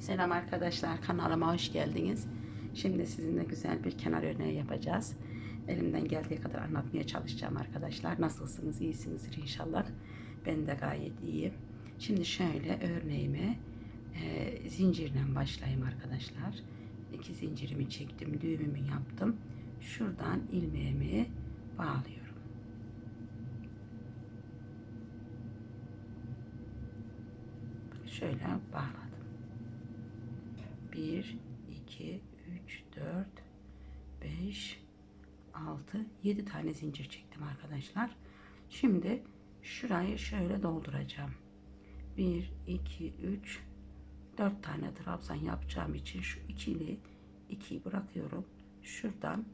Selam arkadaşlar kanalıma hoş geldiniz. Şimdi sizinle güzel bir kenar örneği yapacağız. Elimden geldiği kadar anlatmaya çalışacağım arkadaşlar. Nasılsınız? İyisinizdir inşallah. Ben de gayet iyiyim. Şimdi şöyle örneğime e, zincirle başlayayım arkadaşlar. İki zincirimi çektim, düğümümü yaptım. Şuradan ilmeğimi bağlıyorum. Şöyle bağladım. 1, 2, 3, 4, 5, 6, 7 tane zincir çektim arkadaşlar. Şimdi şurayı şöyle dolduracağım. 1, 2, 3, 4 tane trabzan yapacağım için şu ikili ikiyi bırakıyorum. Şuradan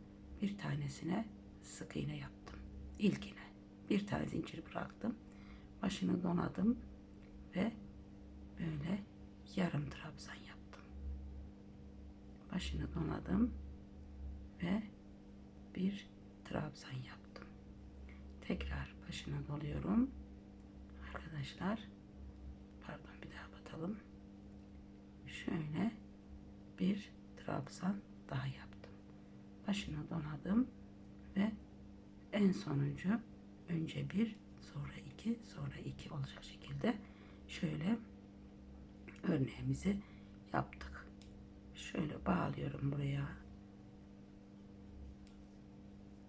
bir tanesine sık iğne yaptım. İlkine bir tane zincir bıraktım. Başını donadım ve böyle yarım trabzan. Başını donadım ve bir trabzan yaptım. Tekrar başına doluyorum. Arkadaşlar pardon bir daha batalım. Şöyle bir trabzan daha yaptım. Başını donadım ve en sonuncu önce bir sonra iki sonra iki olacak şekilde şöyle örneğimizi yaptık. Şöyle bağlıyorum buraya.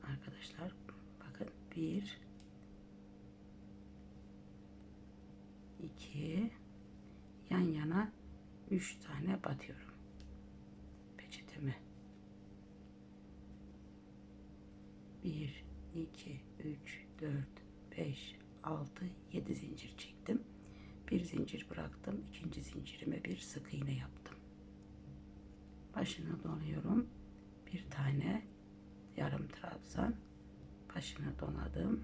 Arkadaşlar bakın bir iki yan yana üç tane batıyorum peçetemi. Bir, iki, üç, dört, beş, altı, yedi zincir çektim. Bir zincir bıraktım. ikinci zincirime bir. Başına doluyorum. Bir tane yarım trabzan. Başına donadım.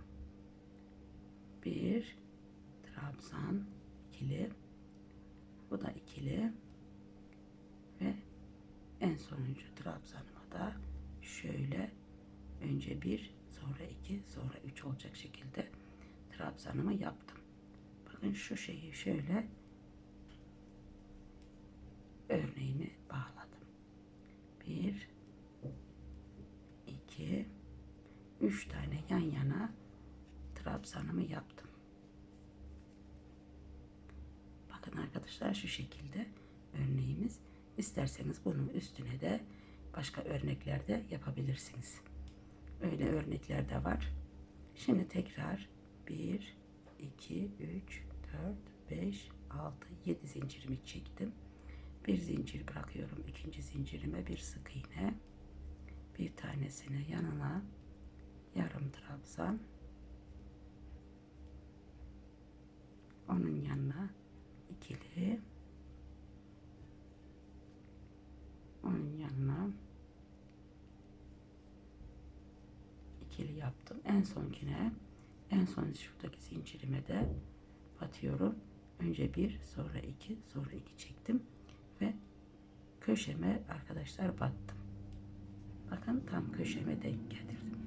Bir trabzan ikili. Bu da ikili. Ve en sonuncu trabzanıma da şöyle önce bir sonra iki sonra üç olacak şekilde trabzanımı yaptım bakın şu şeyi şöyle örneğini bağladım. Bir, iki, üç tane yan yana trabzanımı yaptım. Bakın arkadaşlar şu şekilde örneğimiz. İsterseniz bunun üstüne de başka örnekler de yapabilirsiniz. Öyle örnekler de var. Şimdi tekrar bir, iki, üç, 4, 5, 6, 7 zincirimi çektim. Bir zincir bırakıyorum. ikinci zincirime bir sık iğne. Bir tanesine yanına yarım trabzan. Onun yanına ikili. Onun yanına ikili yaptım. En sonkine en son şuradaki zincirime de batıyorum. Önce bir, sonra iki, sonra iki çektim ve köşeme arkadaşlar battım. Bakın tam köşeme denk getirdim.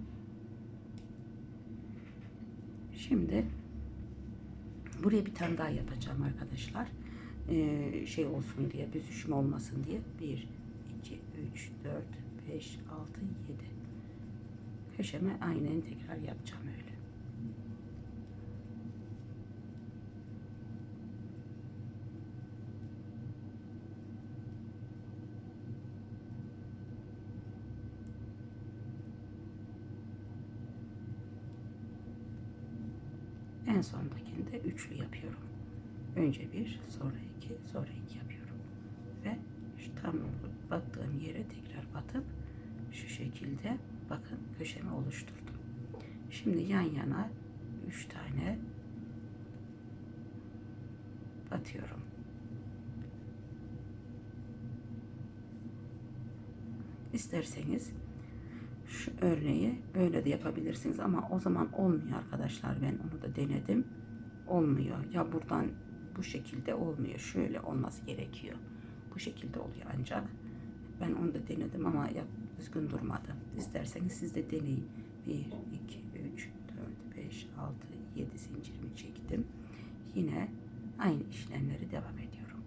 Şimdi buraya bir tane daha yapacağım arkadaşlar. Ee, şey olsun diye, büzüşüm olmasın diye. 1, 2, 3, 4, 5, 6, 7. Köşeme aynen tekrar yapacağım öyle. En sondakinde üçlü yapıyorum. Önce bir, sonra iki, sonra iki yapıyorum. Ve şu tam battığım yere tekrar batıp şu şekilde bakın köşemi oluşturdum. Şimdi yan yana üç tane batıyorum. İsterseniz şu örneği böyle de yapabilirsiniz ama o zaman olmuyor arkadaşlar. Ben onu da denedim. Olmuyor. Ya buradan bu şekilde olmuyor. Şöyle olması gerekiyor. Bu şekilde oluyor ancak. Ben onu da denedim ama yap, düzgün durmadı. İsterseniz siz de deneyin. 1 2 3 4 5 6 7 zincirimi çektim. Yine aynı işlemleri devam ediyorum.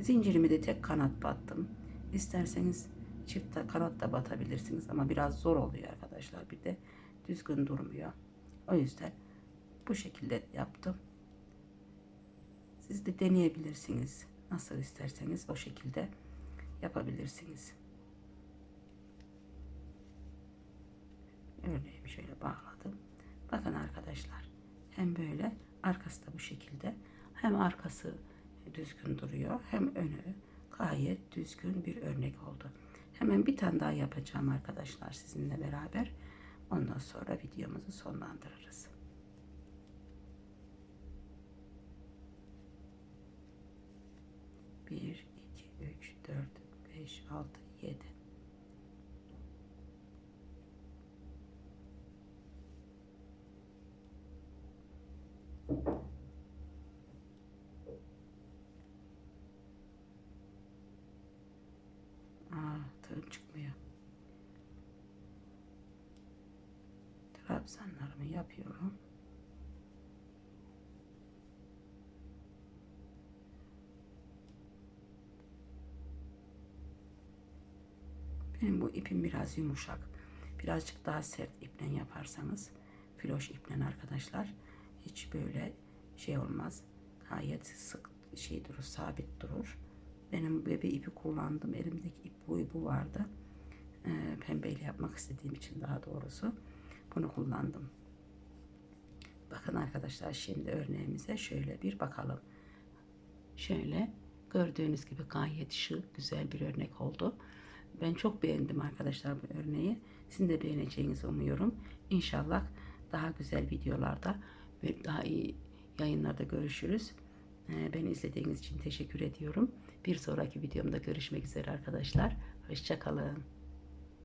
Zincirimi de tek kanat battım. İsterseniz çift kanat da batabilirsiniz ama biraz zor oluyor arkadaşlar. Bir de düzgün durmuyor. O yüzden bu şekilde yaptım. Siz de deneyebilirsiniz. Nasıl isterseniz o şekilde yapabilirsiniz. Örneğimi şöyle bağladım. Bakın arkadaşlar. Hem böyle arkası da bu şekilde. Hem arkası düzgün duruyor. Hem önü gayet düzgün bir örnek oldu. Hemen bir tane daha yapacağım arkadaşlar sizinle beraber. Ondan sonra videomuzu sonlandırırız. Bir, iki, üç, dört, beş, altı, yedi. Tığım çıkmıyor. Trabzanlarımı yapıyorum. Benim bu ipim biraz yumuşak. Birazcık daha sert iple yaparsanız filoş iple arkadaşlar hiç böyle şey olmaz. Gayet sık şey durur, sabit durur. Benim bebe ipi kullandım. Elimdeki ip boyu bu vardı. Ee, pembeyle yapmak istediğim için daha doğrusu bunu kullandım. Bakın arkadaşlar şimdi örneğimize şöyle bir bakalım. Şöyle gördüğünüz gibi gayet şık, güzel bir örnek oldu. Ben çok beğendim arkadaşlar bu örneği. Sizin de beğeneceğinizi umuyorum. İnşallah daha güzel videolarda ve daha iyi yayınlarda görüşürüz. Ee, Beni izlediğiniz için teşekkür ediyorum. Bir sonraki videomda görüşmek üzere arkadaşlar. Hoşçakalın.